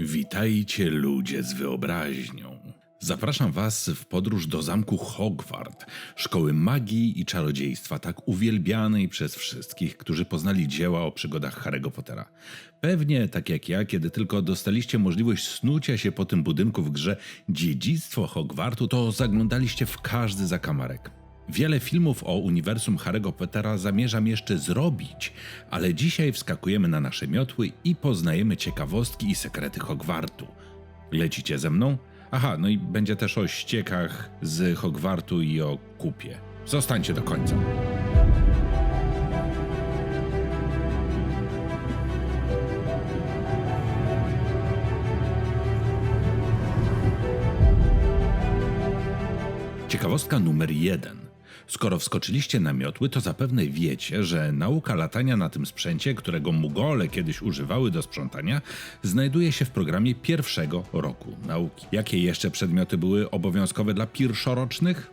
Witajcie ludzie z wyobraźnią. Zapraszam Was w podróż do zamku Hogwart, szkoły magii i czarodziejstwa, tak uwielbianej przez wszystkich, którzy poznali dzieła o przygodach Harry'ego Pottera. Pewnie tak jak ja, kiedy tylko dostaliście możliwość snucia się po tym budynku w grze Dziedzictwo Hogwartu, to zaglądaliście w każdy zakamarek. Wiele filmów o uniwersum Harry'ego Pottera zamierzam jeszcze zrobić, ale dzisiaj wskakujemy na nasze miotły i poznajemy ciekawostki i sekrety Hogwartu. Lecicie ze mną? Aha, no i będzie też o ściekach z Hogwartu i o kupie. Zostańcie do końca. Ciekawostka numer jeden. Skoro wskoczyliście na miotły, to zapewne wiecie, że nauka latania na tym sprzęcie, którego Mugole kiedyś używały do sprzątania, znajduje się w programie pierwszego roku nauki. Jakie jeszcze przedmioty były obowiązkowe dla pierwszorocznych?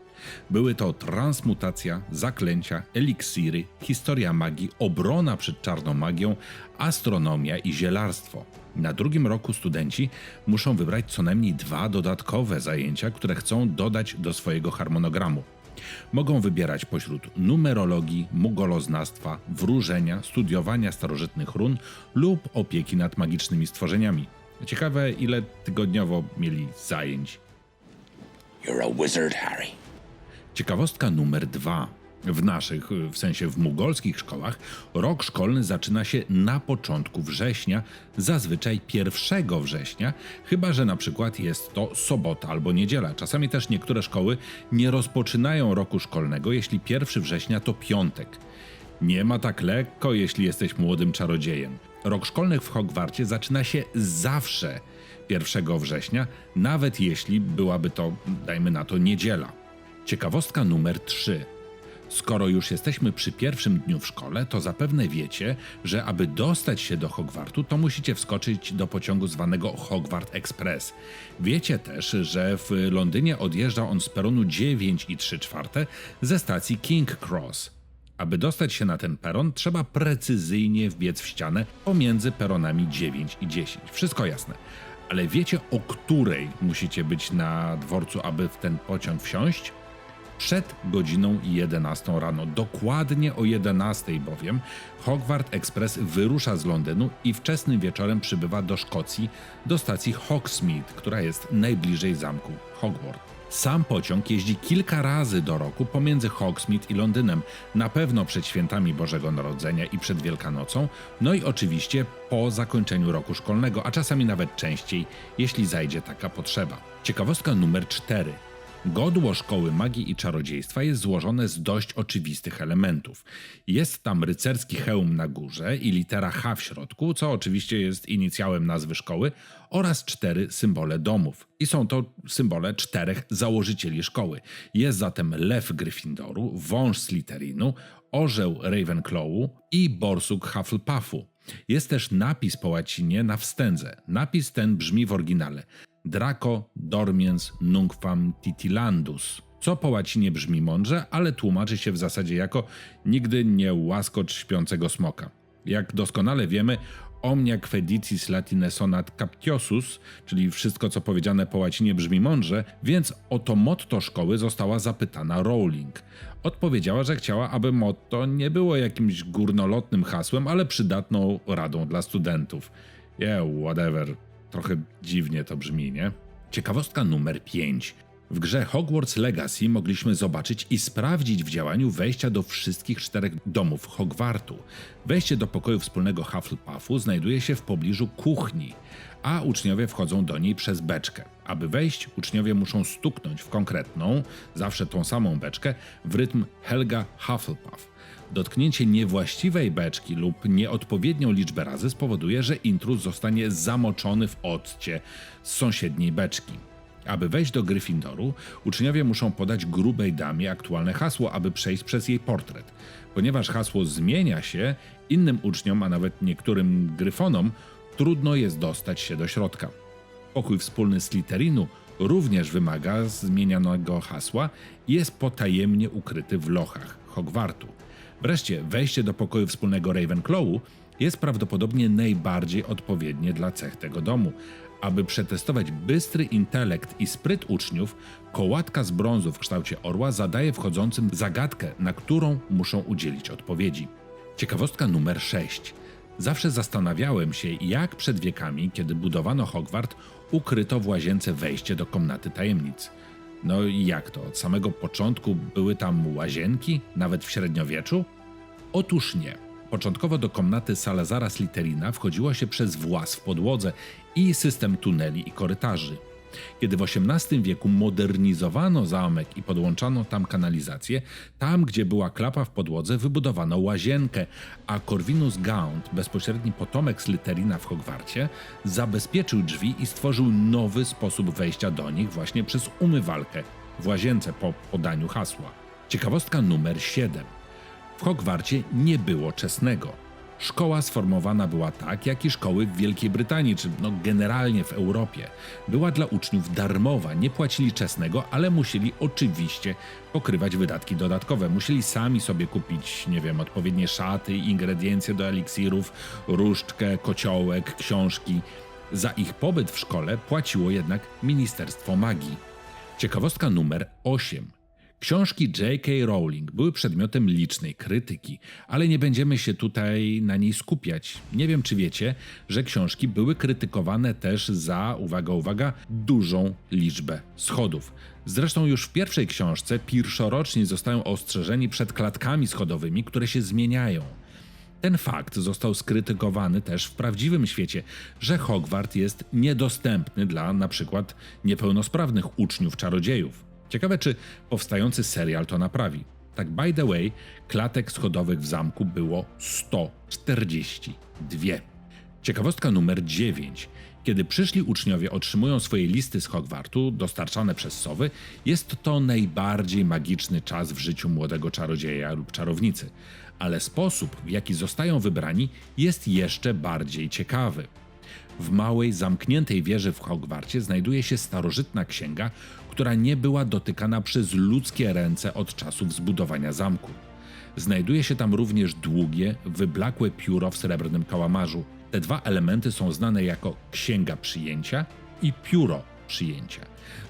Były to transmutacja, zaklęcia, eliksiry, historia magii, obrona przed czarną magią, astronomia i zielarstwo. Na drugim roku studenci muszą wybrać co najmniej dwa dodatkowe zajęcia, które chcą dodać do swojego harmonogramu. Mogą wybierać pośród numerologii, mugoloznawstwa, wróżenia, studiowania starożytnych run lub opieki nad magicznymi stworzeniami. Ciekawe, ile tygodniowo mieli zajęć. You're a wizard, Harry. Ciekawostka numer dwa. W naszych, w sensie w mugolskich szkołach, rok szkolny zaczyna się na początku września, zazwyczaj 1 września, chyba że na przykład jest to sobota albo niedziela. Czasami też niektóre szkoły nie rozpoczynają roku szkolnego, jeśli 1 września to piątek. Nie ma tak lekko, jeśli jesteś młodym czarodziejem. Rok szkolny w Hogwarcie zaczyna się zawsze 1 września, nawet jeśli byłaby to, dajmy na to, niedziela. Ciekawostka numer 3. Skoro już jesteśmy przy pierwszym dniu w szkole, to zapewne wiecie, że aby dostać się do Hogwartu, to musicie wskoczyć do pociągu zwanego Hogwart Express. Wiecie też, że w Londynie odjeżdża on z peronu 9 i 3 czwarte ze stacji King Cross. Aby dostać się na ten peron, trzeba precyzyjnie wbiec w ścianę pomiędzy peronami 9 i 10. Wszystko jasne. Ale wiecie, o której musicie być na dworcu, aby w ten pociąg wsiąść? Przed godziną 11 rano, dokładnie o 11 bowiem, Hogwart Express wyrusza z Londynu i wczesnym wieczorem przybywa do Szkocji, do stacji Hogsmeade, która jest najbliżej zamku Hogwarts. Sam pociąg jeździ kilka razy do roku pomiędzy Hogsmeade i Londynem, na pewno przed świętami Bożego Narodzenia i przed Wielkanocą, no i oczywiście po zakończeniu roku szkolnego, a czasami nawet częściej, jeśli zajdzie taka potrzeba. Ciekawostka numer 4. Godło szkoły magii i czarodziejstwa jest złożone z dość oczywistych elementów. Jest tam rycerski hełm na górze i litera H w środku, co oczywiście jest inicjałem nazwy szkoły, oraz cztery symbole domów. I są to symbole czterech założycieli szkoły. Jest zatem lew Gryffindoru, wąż Slytherinu, orzeł Ravenclawu i borsuk Hufflepuffu. Jest też napis po łacinie na wstędze. Napis ten brzmi w oryginale Draco dormiens nunquam titilandus, co po łacinie brzmi mądrze, ale tłumaczy się w zasadzie jako nigdy nie łaskocz śpiącego smoka. Jak doskonale wiemy, omnia quedicis latine sonat captiosus, czyli wszystko co powiedziane po łacinie brzmi mądrze, więc o to motto szkoły została zapytana Rowling. Odpowiedziała, że chciała, aby motto nie było jakimś górnolotnym hasłem, ale przydatną radą dla studentów. Yeah, whatever. Trochę dziwnie to brzmi, nie? Ciekawostka numer 5. W grze Hogwarts Legacy mogliśmy zobaczyć i sprawdzić w działaniu wejścia do wszystkich czterech domów Hogwartu. Wejście do pokoju wspólnego Hufflepuffu znajduje się w pobliżu kuchni, a uczniowie wchodzą do niej przez beczkę. Aby wejść, uczniowie muszą stuknąć w konkretną, zawsze tą samą beczkę, w rytm Helga Hufflepuff. Dotknięcie niewłaściwej beczki lub nieodpowiednią liczbę razy spowoduje, że intruz zostanie zamoczony w occie z sąsiedniej beczki. Aby wejść do Gryffindoru, uczniowie muszą podać grubej damie aktualne hasło, aby przejść przez jej portret. Ponieważ hasło zmienia się, innym uczniom, a nawet niektórym gryfonom, trudno jest dostać się do środka. Pokój wspólny Slytherinu również wymaga zmienianego hasła i jest potajemnie ukryty w lochach Hogwartu. Wreszcie wejście do pokoju wspólnego Ravenclawu jest prawdopodobnie najbardziej odpowiednie dla cech tego domu. Aby przetestować bystry intelekt i spryt uczniów, kołatka z brązu w kształcie orła zadaje wchodzącym zagadkę, na którą muszą udzielić odpowiedzi. Ciekawostka numer 6. Zawsze zastanawiałem się, jak przed wiekami, kiedy budowano Hogwart, ukryto w łazience wejście do komnaty tajemnic. No i jak to? Od samego początku były tam łazienki, nawet w średniowieczu? Otóż nie. Początkowo do komnaty Salazara Slytherina wchodziło się przez włas w podłodze i system tuneli i korytarzy. Kiedy w XVIII wieku modernizowano zamek i podłączano tam kanalizację, tam gdzie była klapa w podłodze wybudowano łazienkę, a Corvinus Gaunt, bezpośredni potomek Slytherina w Hogwarcie, zabezpieczył drzwi i stworzył nowy sposób wejścia do nich właśnie przez umywalkę w łazience po podaniu hasła. Ciekawostka numer 7. W Hogwarcie nie było czesnego. Szkoła sformowana była tak, jak i szkoły w Wielkiej Brytanii, czy no generalnie w Europie. Była dla uczniów darmowa, nie płacili czesnego, ale musieli oczywiście pokrywać wydatki dodatkowe. Musieli sami sobie kupić, nie wiem, odpowiednie szaty, ingrediencje do eliksirów, różdżkę, kociołek, książki. Za ich pobyt w szkole płaciło jednak Ministerstwo Magii. Ciekawostka numer 8. Książki J.K. Rowling były przedmiotem licznej krytyki, ale nie będziemy się tutaj na niej skupiać. Nie wiem, czy wiecie, że książki były krytykowane też za, uwaga, uwaga, dużą liczbę schodów. Zresztą już w pierwszej książce pierwszoroczni zostają ostrzeżeni przed klatkami schodowymi, które się zmieniają. Ten fakt został skrytykowany też w prawdziwym świecie, że Hogwart jest niedostępny dla przykład niepełnosprawnych uczniów czarodziejów. Ciekawe, czy powstający serial to naprawi. Tak, by the way, klatek schodowych w zamku było 142. Ciekawostka numer 9. Kiedy przyszli uczniowie otrzymują swoje listy z Hogwartu, dostarczane przez sowy, jest to najbardziej magiczny czas w życiu młodego czarodzieja lub czarownicy. Ale sposób, w jaki zostają wybrani, jest jeszcze bardziej ciekawy. W małej, zamkniętej wieży w Hogwarcie znajduje się starożytna księga, która nie była dotykana przez ludzkie ręce od czasów zbudowania zamku. Znajduje się tam również długie, wyblakłe pióro w srebrnym kałamarzu. Te dwa elementy są znane jako księga przyjęcia i pióro przyjęcia.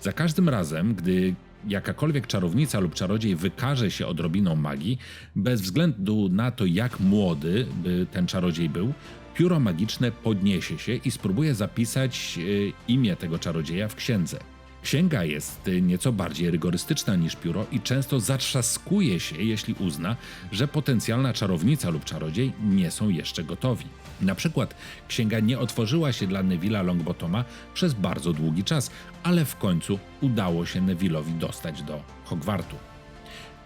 Za każdym razem, gdy jakakolwiek czarownica lub czarodziej wykaże się odrobiną magii, bez względu na to, jak młody by ten czarodziej był, pióro magiczne podniesie się i spróbuje zapisać e, imię tego czarodzieja w księdze. Księga jest y, nieco bardziej rygorystyczna niż pióro i często zatrzaskuje się, jeśli uzna, że potencjalna czarownica lub czarodziej nie są jeszcze gotowi. Na przykład księga nie otworzyła się dla Neville'a Longbotoma przez bardzo długi czas, ale w końcu udało się Neville'owi dostać do Hogwartu.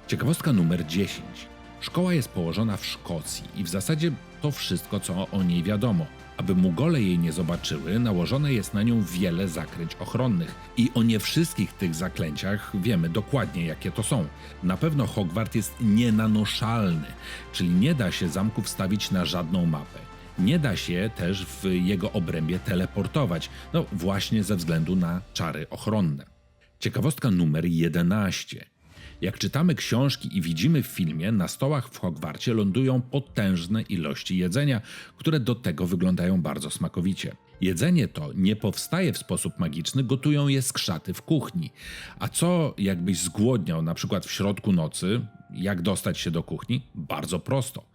Ciekawostka numer 10. Szkoła jest położona w Szkocji i w zasadzie to wszystko, co o niej wiadomo. Aby Mugole jej nie zobaczyły, nałożone jest na nią wiele zaklęć ochronnych. I o nie wszystkich tych zaklęciach wiemy dokładnie, jakie to są. Na pewno Hogwart jest nienanoszalny, czyli nie da się zamku wstawić na żadną mapę. Nie da się też w jego obrębie teleportować, no właśnie ze względu na czary ochronne. Ciekawostka numer 11. Jak czytamy książki i widzimy w filmie, na stołach w Hogwarcie lądują potężne ilości jedzenia, które do tego wyglądają bardzo smakowicie. Jedzenie to nie powstaje w sposób magiczny, gotują je skrzaty w kuchni. A co jakbyś zgłodniał na przykład w środku nocy, jak dostać się do kuchni? Bardzo prosto.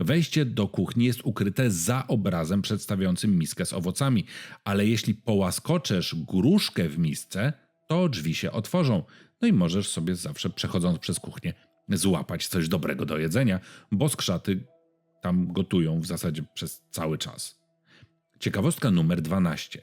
Wejście do kuchni jest ukryte za obrazem przedstawiającym miskę z owocami, ale jeśli połaskoczesz gruszkę w misce, to drzwi się otworzą. No i możesz sobie zawsze przechodząc przez kuchnię złapać coś dobrego do jedzenia, bo skrzaty tam gotują w zasadzie przez cały czas. Ciekawostka numer 12.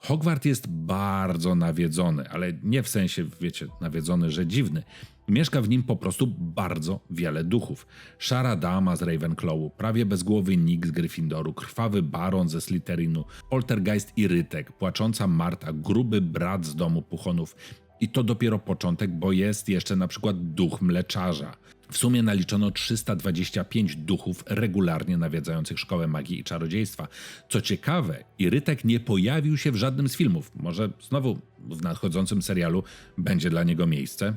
Hogwart jest bardzo nawiedzony, ale nie w sensie, wiecie, nawiedzony, że dziwny. Mieszka w nim po prostu bardzo wiele duchów. Szara dama z Ravenclawu, prawie bezgłowy Nick z Gryffindoru, krwawy baron ze Slytherinu, poltergeist i Rytek, płacząca Marta, gruby brat z domu Puchonów. I to dopiero początek, bo jest jeszcze na przykład duch mleczarza. W sumie naliczono 325 duchów regularnie nawiedzających szkołę magii i czarodziejstwa. Co ciekawe, Irytek nie pojawił się w żadnym z filmów. Może znowu w nadchodzącym serialu będzie dla niego miejsce?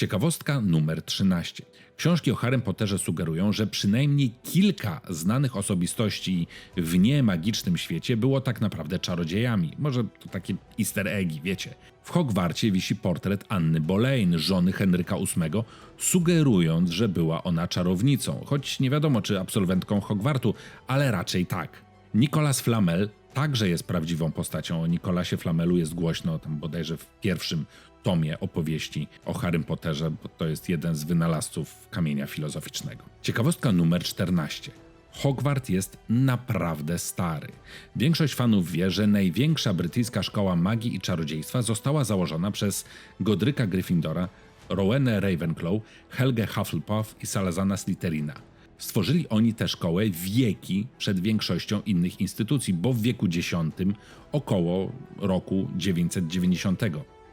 Ciekawostka numer 13. Książki o Harrym Potterze sugerują, że przynajmniej kilka znanych osobistości w niemagicznym świecie było tak naprawdę czarodziejami. Może to takie easter eggi, wiecie. W Hogwarcie wisi portret Anny Boleyn, żony Henryka VIII, sugerując, że była ona czarownicą, choć nie wiadomo czy absolwentką Hogwartu, ale raczej tak. Nicolas Flamel także jest prawdziwą postacią. O Nicolasie Flamelu jest głośno tam bodajże w pierwszym tomie opowieści o Harrym Potterze, bo to jest jeden z wynalazców kamienia filozoficznego. Ciekawostka numer 14. Hogwart jest naprawdę stary. Większość fanów wie, że największa brytyjska szkoła magii i czarodziejstwa została założona przez Godryka Gryffindora, Rowenę Ravenclaw, Helgę Hufflepuff i Salazana Slytherina. Stworzyli oni tę szkołę wieki przed większością innych instytucji, bo w wieku X około roku 990.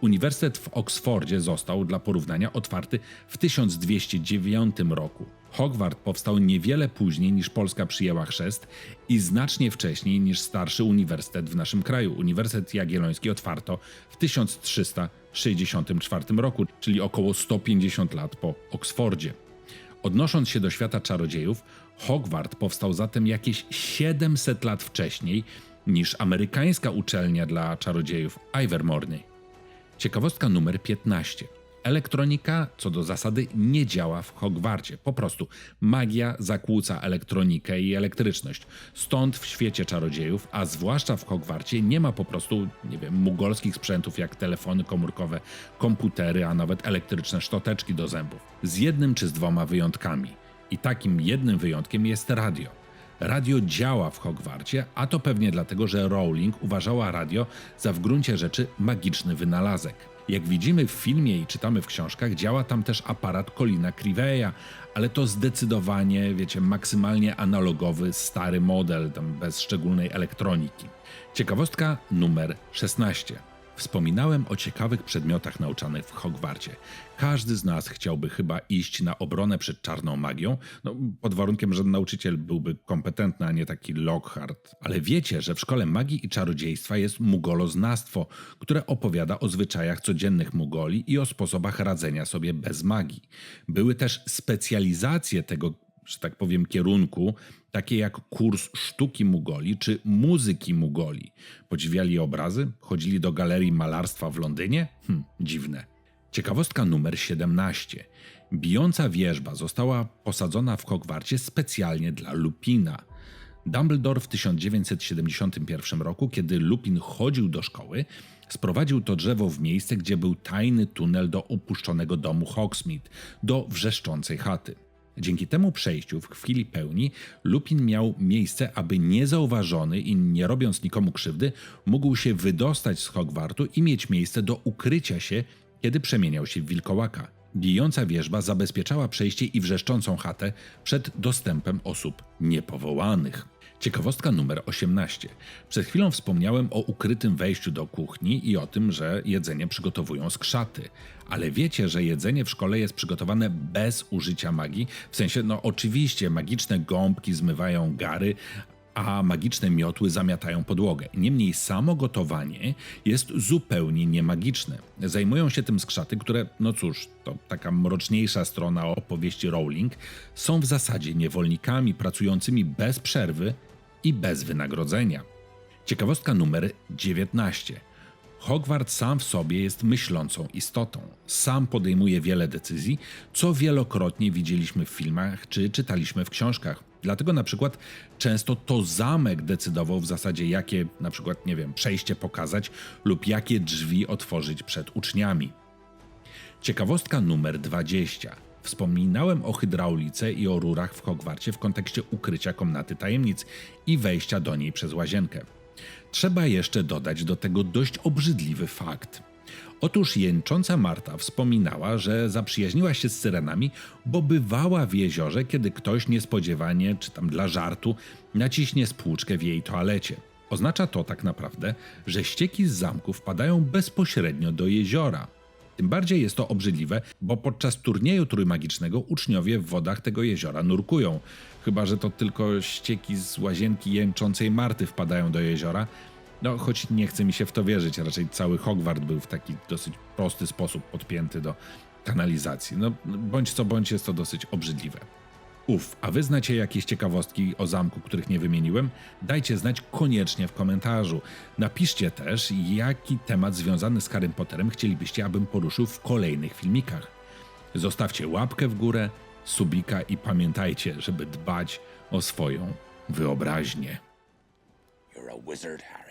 Uniwersytet w Oksfordzie został dla porównania otwarty w 1209 roku. Hogwart powstał niewiele później niż Polska przyjęła chrzest i znacznie wcześniej niż starszy uniwersytet w naszym kraju. Uniwersytet Jagielloński otwarto w 1364 roku, czyli około 150 lat po Oksfordzie. Odnosząc się do świata czarodziejów, Hogwart powstał zatem jakieś 700 lat wcześniej niż amerykańska uczelnia dla czarodziejów Ivermorny. Ciekawostka numer 15. Elektronika co do zasady nie działa w Hogwarcie. Po prostu magia zakłóca elektronikę i elektryczność. Stąd w świecie czarodziejów, a zwłaszcza w Hogwarcie, nie ma po prostu, nie wiem, mugolskich sprzętów jak telefony komórkowe, komputery, a nawet elektryczne szczoteczki do zębów. Z jednym czy z dwoma wyjątkami. I takim jednym wyjątkiem jest radio. Radio działa w Hogwarcie, a to pewnie dlatego, że Rowling uważała radio za w gruncie rzeczy magiczny wynalazek. Jak widzimy w filmie i czytamy w książkach, działa tam też aparat Colina Criveya, ale to zdecydowanie, wiecie, maksymalnie analogowy, stary model, tam bez szczególnej elektroniki. Ciekawostka numer 16. Wspominałem o ciekawych przedmiotach nauczanych w Hogwarcie. Każdy z nas chciałby chyba iść na obronę przed czarną magią, no, pod warunkiem, że nauczyciel byłby kompetentny, a nie taki Lockhart. Ale wiecie, że w szkole magii i czarodziejstwa jest mugoloznawstwo, które opowiada o zwyczajach codziennych mugoli i o sposobach radzenia sobie bez magii. Były też specjalizacje tego że tak powiem, kierunku, takie jak kurs sztuki Mugoli czy muzyki Mugoli. Podziwiali obrazy? Chodzili do galerii malarstwa w Londynie? Hm, dziwne. Ciekawostka numer 17. Bijąca wieżba została posadzona w Hogwarcie specjalnie dla Lupina. Dumbledore w 1971 roku, kiedy Lupin chodził do szkoły, sprowadził to drzewo w miejsce, gdzie był tajny tunel do opuszczonego domu Hogsmeade, do wrzeszczącej chaty. Dzięki temu przejściu w chwili pełni Lupin miał miejsce, aby niezauważony i nie robiąc nikomu krzywdy, mógł się wydostać z Hogwartu i mieć miejsce do ukrycia się, kiedy przemieniał się w wilkołaka. Bijąca wieżba zabezpieczała przejście i wrzeszczącą chatę przed dostępem osób niepowołanych. Ciekawostka numer 18. Przed chwilą wspomniałem o ukrytym wejściu do kuchni i o tym, że jedzenie przygotowują z krzaty. Ale wiecie, że jedzenie w szkole jest przygotowane bez użycia magii? W sensie, no oczywiście, magiczne gąbki zmywają gary, a magiczne miotły zamiatają podłogę. Niemniej samo gotowanie jest zupełnie niemagiczne. Zajmują się tym skrzaty, które, no cóż, to taka mroczniejsza strona opowieści Rowling, są w zasadzie niewolnikami pracującymi bez przerwy i bez wynagrodzenia. Ciekawostka numer 19. Hogwart sam w sobie jest myślącą istotą. Sam podejmuje wiele decyzji, co wielokrotnie widzieliśmy w filmach czy czytaliśmy w książkach. Dlatego na przykład często to zamek decydował w zasadzie, jakie na przykład, nie wiem, przejście pokazać lub jakie drzwi otworzyć przed uczniami. Ciekawostka numer 20. Wspominałem o hydraulice i o rurach w Hogwarcie w kontekście ukrycia komnaty tajemnic i wejścia do niej przez łazienkę. Trzeba jeszcze dodać do tego dość obrzydliwy fakt. Otóż jęcząca Marta wspominała, że zaprzyjaźniła się z syrenami, bo bywała w jeziorze, kiedy ktoś niespodziewanie, czy tam dla żartu, naciśnie spłuczkę w jej toalecie. Oznacza to tak naprawdę, że ścieki z zamku wpadają bezpośrednio do jeziora. Tym bardziej jest to obrzydliwe, bo podczas turnieju trójmagicznego uczniowie w wodach tego jeziora nurkują. Chyba, że to tylko ścieki z łazienki jęczącej Marty wpadają do jeziora. No, choć nie chce mi się w to wierzyć, raczej cały Hogwart był w taki dosyć prosty sposób podpięty do kanalizacji. No, bądź co bądź jest to dosyć obrzydliwe. Uf, a wy znacie jakieś ciekawostki o zamku, których nie wymieniłem? Dajcie znać koniecznie w komentarzu. Napiszcie też, jaki temat związany z Harrym Potterem chcielibyście, abym poruszył w kolejnych filmikach. Zostawcie łapkę w górę, subika i pamiętajcie, żeby dbać o swoją wyobraźnię. You're a wizard, Harry.